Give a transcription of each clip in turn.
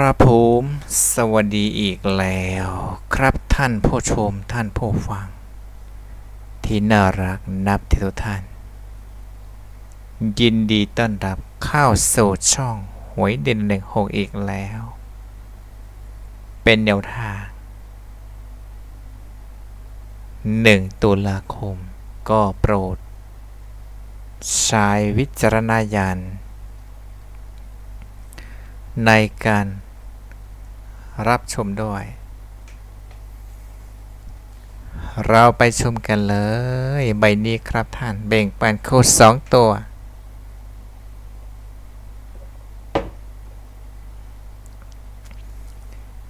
ครับผมสวัสดีอีกแล้ว ครับท่านผู้ชมท่านผู้ฟัง ที่น่ารักนับที่ทุกท่าน ยินดีต้อนรับเข้าสู่ช่องหวยเด่นหนึ่งหกอีกแล้ว เป็นแนวทางหนึ่งตุลาคม ก็โปรด ใช้วิจารณญาณในการ รับชมด้วย เราไปชมกันเลย ใบนี้ครับท่านแบ่งปันโค้ดสองตัว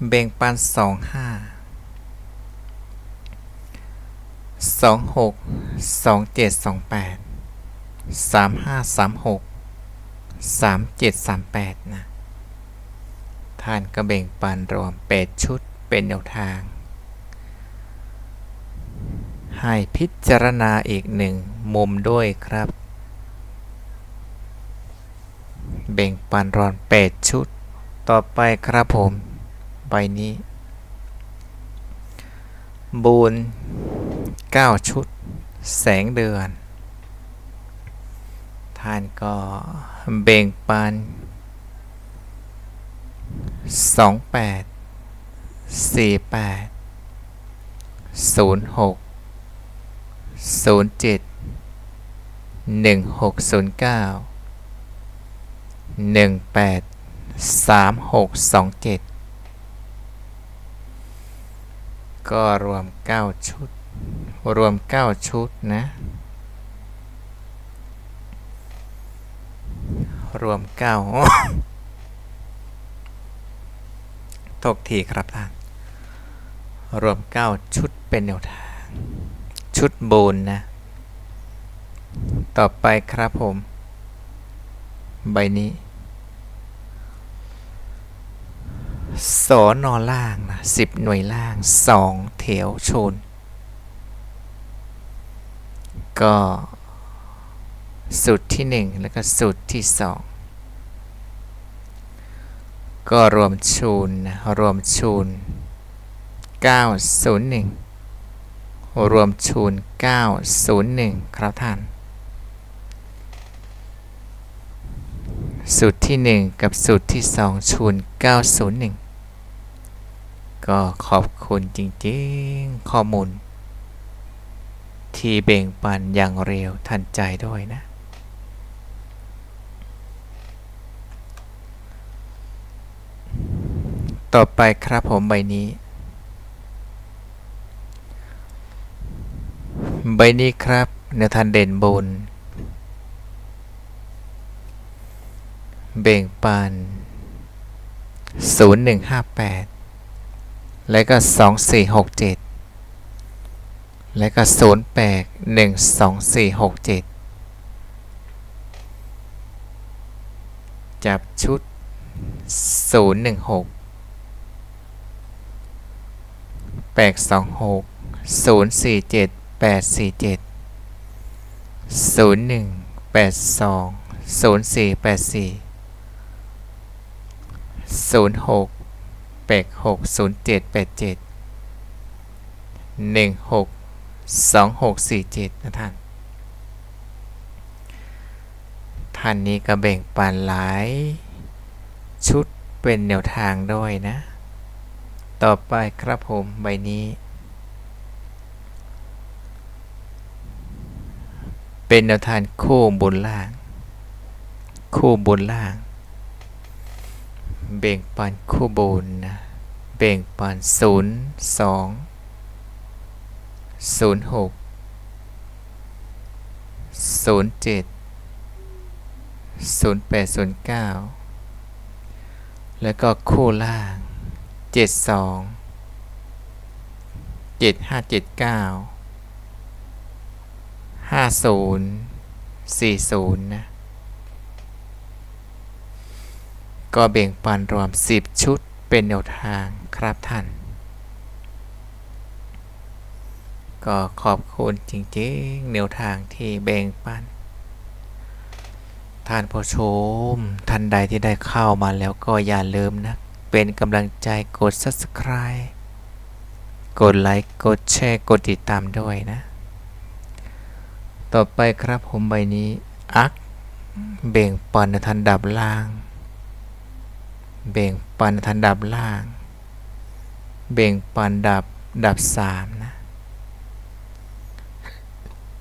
แบ่งปันสองห้าสองหกสองเจ็ดสองแปดสามห้าสามหกสามเจ็ดสามแปดนะานก็แบ่งปันรวม 8 ชุดเป็นแนวทาง ให้พิจารณาอีกหนึ่งมุมด้วยครับ แบ่งปันรอน 8 ชุด ต่อไปครับผมใบนี้ บูน9 ชุด แสงเดือน ท่านก็แบ่งปัน สองแปดสี่แปดศูนย์หกศูนย์เจ็ดหนึ่งหกศูนย์เก้าหนึ่งแปดสามหกสองเจ็ดก็รวมเก้าชุด รวมเก้าชุดนะ รวมเก้า ต กทีครับท่าน รวม 9 ชุดเป็นแนวทาง ชุดโบนนะ ต่อไปครับผม ใบนี้สอนอล่างนะสิบหน่วยล่างสองแถวชน ก็สุดที่หนึ่งแล้วก็สุดที่สอง ก็รวมชูนนะรวมชูน901 รวมชูน901 ครับท่าน สูตรที่ 1 กับสูตรที่ 2 ชูน901 ก็ขอบคุณจริงๆข้อมูล ที่เบ่งปันอย่างเร็วทันใจด้วยนะ ต่อไปครับผมใบนี้ ใบนี้ครับเนื้อทันเด่นบน เบ่งปัน0158 แล้วก็ 2467 แล้วก็ 08122467 จับชุด 016 แปดสองหกศูนย์สี่เจ็ดแปดสี่เจ็ดศูนย์หนึ่งแปดสองศูนย์สี่แปดสี่ศูนย์หกแปดหกศูนย์เจ็ดแปดเจ็ดหนึ่งหกสองหกสี่เจ็ดนะท่าน ท่านนี้ก็แบ่งปันหลาย ชุดเป็นแนวทางด้วยนะ ต่อไปครับผมใบนี้ เป็นแนวทางคู่บนล่าง คู่บนล่าง เบ่งปันคู่บนนะเบ่งปันศูนย์สองศูนย์หกศูนย์เจ็ดศูนย์แปดศูนย์เก้าแล้วก็คู่ล่าง เจ็ดสองเจ็ดห้าเจ็ดเก้าห้าศูนย์สี่ศูนย์นะ ก็เบ่งปันรวมสิบชุดเป็นแนวทางครับท่าน ก็ขอบคุณจริงๆ แนวทางที่แบ่งปันท่านผู้ชมท่านใดที่ได้เข้ามาแล้วก็อย่าลืมนะ เป็นกำลังใจกด subscribe กดไลค์กดแชร์กดติดตามด้วยนะ ต่อไปครับผมใบนี้อักเบ่งปันทันดับล่าง เบ่งปันทันดับล่าง เบ่งปันดับดับสามนะ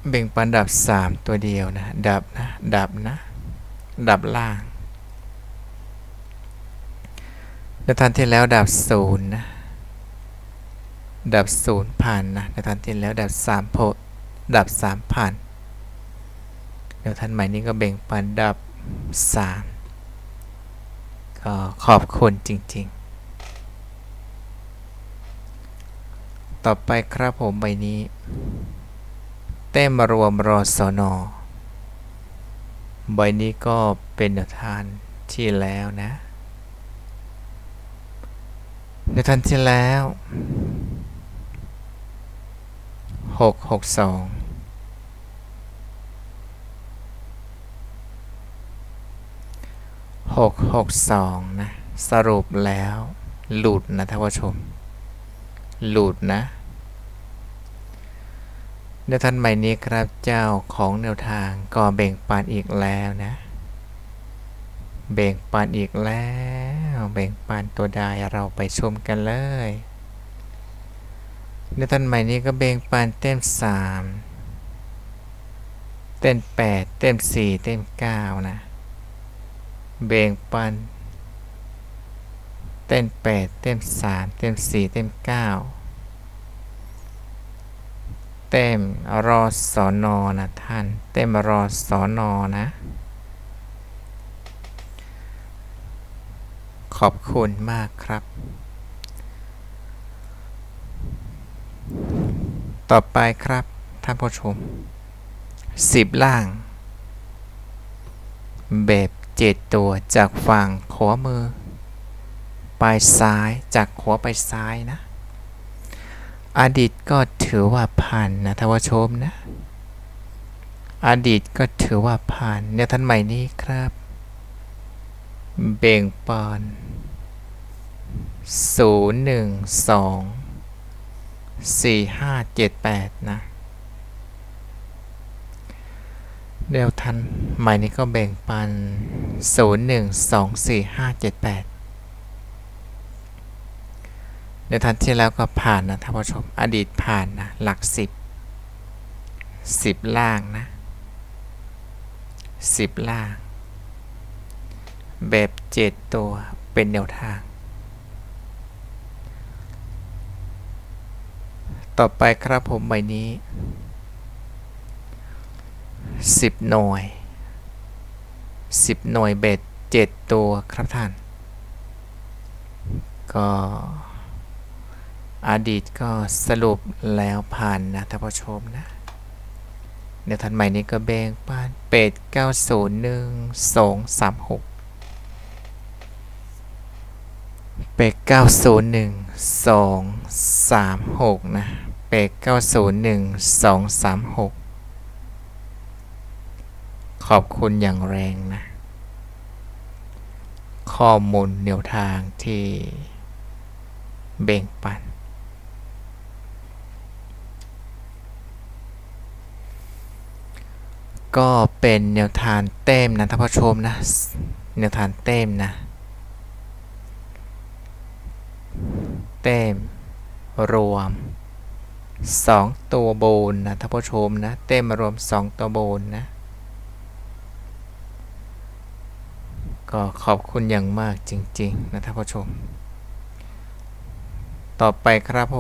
เบ่งปันดับสามตัวเดียวนะ ดับนะ ดับนะ ดับล่าง ในทันที่แล้วดับศูนย์นะดับศูนย์ผ่านนะในทันที่แล้วดับสามโพดับสามผ่านเดี๋ยวท่านใหม่นี้ก็เบ่งปันดับสามก็ขอบคุณจริงๆ ต่อไปครับผมใบนี้ เต้มรวมรอสนอใบนี้ก็เป็นทานที่แล้วนะ ในทันที่แล้วหกหกสองหกหกสองนะ สรุปแล้ว หลุดนะท่านผู้ชม หลุดนะในท่านใหม่นี้ครับเจ้าของแนวทางก็เบ่งปานอีกแล้วนะ เบ่งปานอีกแล้วเบ่งปานตัวใดเราไปชมกันเลยในท่านใหม่นี้ก็เบ่งปานเต็มสามเต็มแปดเต็มสี่เต็มเก้านะเบ่งปันเต้นแปดเต้นสามเต้นสี่เต้นเก้าเต็มรอสอนอนะท่าน เต็มรอสอนอนะ ขอบคุณมากครับ ต่อไปครับท่านผู้ชมสิบล่าง แบบเจ็ดตัวจากฝั่งขวามือ ไปซ้ายจากขวาไปซ้ายนะ อดีตก็ถือว่าผ่านนะท่านผู้ชมนะ อดีตก็ถือว่าผ่านเนี่ยท่านใหม่นี้ครับ เบ่งปอน ศูนย์หนึ่งสองสี่ห้าเจ็ดแปดนะเดี๋ยวทันใหม่นี้ก็แบ่งปัน0 1 2 4 5 7 8เดี๋ยวทันที่แล้วก็ผ่านนะท่านผู้ชมอดีตผ่านนะหลัก10 10ล่างนะ10ล่าง แบบ7ตัวเป็นแนวทาง ต่อไปครับผมใบนี้สิบหน่วยสิบหน่วยเบ็ดเจ็ดตัวครับท่าน ก็อดีตก็สรุปแล้วผ่านนะท่านผู้ชมนะเดี๋ยวท่านใหม่นี้ก็แบ่งป้านเป็ด901 236เป็ด901 236 นะ เป็ด901 236ขอบคุณอย่างแรงนะ ข้อมูลแนวทางที่เบ่งปัน ก็เป็นแนวทางเต็มนะท่านผู้ชมนะ แนวทางเต็มนะเต็มรวม 2 ตัวโบนนะท่านผู้ชมนะ เต็มรวม 2 ตัวโบนนะ ก็ขอบคุณอย่างมากจริง ๆ นะท่านผู้ชม ต่อไปครับผ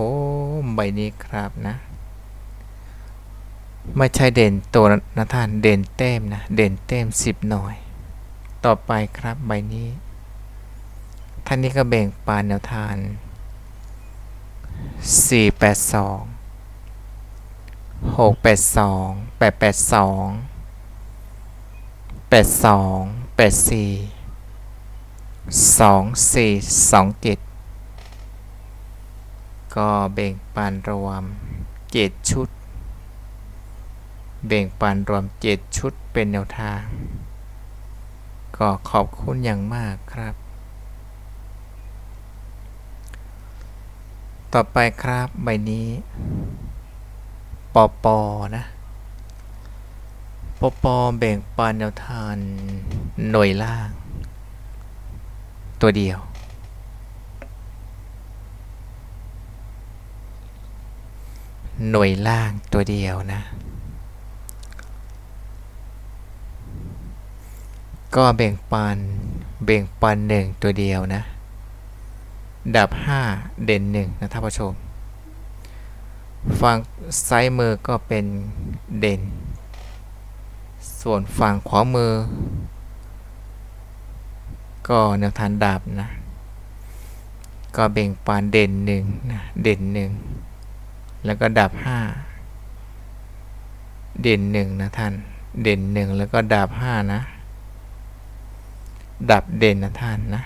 มใบนี้ครับนะ ไม่ใช่เด่นตัวนะท่านเด่นเต็มนะ เด่นเต็มสิบหน่อย ต่อไปครับใบนี้ท่านนี้ก็แบ่งปานแนวทาน 4 8 2 6 8 2 8 8 2 8 2 8 4สองสี่สองเจ็ดก็เบ่งปันรวมเจ็ดชุดเบ่งปันรวมเจ็ดชุดเป็นแนวทาง ก็ขอบคุณอย่างมากครับ ต่อไปครับใบนี้ ปอปนะปปแบ่งปันแนวทานหน่วยล่าง ตัวเดียว หน่วยล่างตัวเดียวนะ ก็แบ่งปันแบ่งปันหนึ่งตัวเดียวนะ ดับ 5 เด่นหนึ่งนะท่านผู้ชม ฝั่งซ้ายมือก็เป็นเด่น ส่วนฝั่งขวามือ ก็แนวทางดับนะ ก็แบ่งปันเด่นหนึ่งนะเด่นหนึ่งแล้วก็ดับ5เด่นหนึ่งนะท่าน เด่นหนึ่งแล้วก็ดับ5นะดับเด่นนะท่านนะ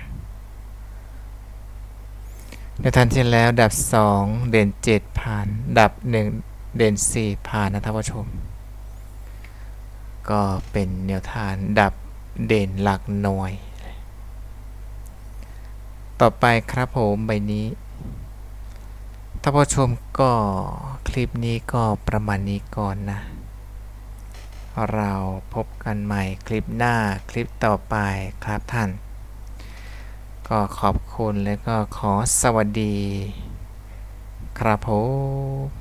ในทันที่แล้วดับ 2 เด่น 7 ผ่าน ดับ 1 เด่น 4 ผ่านนะท่านผู้ชม ก็เป็นแนวทางดับเด่นหลักหน่วย ต่อไปครับผมใบนี้ท่านผู้ชมก็คลิปนี้ก็ประมาณนี้ก่อนนะ เราพบกันใหม่คลิปหน้าคลิปต่อไปครับท่าน ก็ขอบคุณและก็ขอสวัสดี ครับผม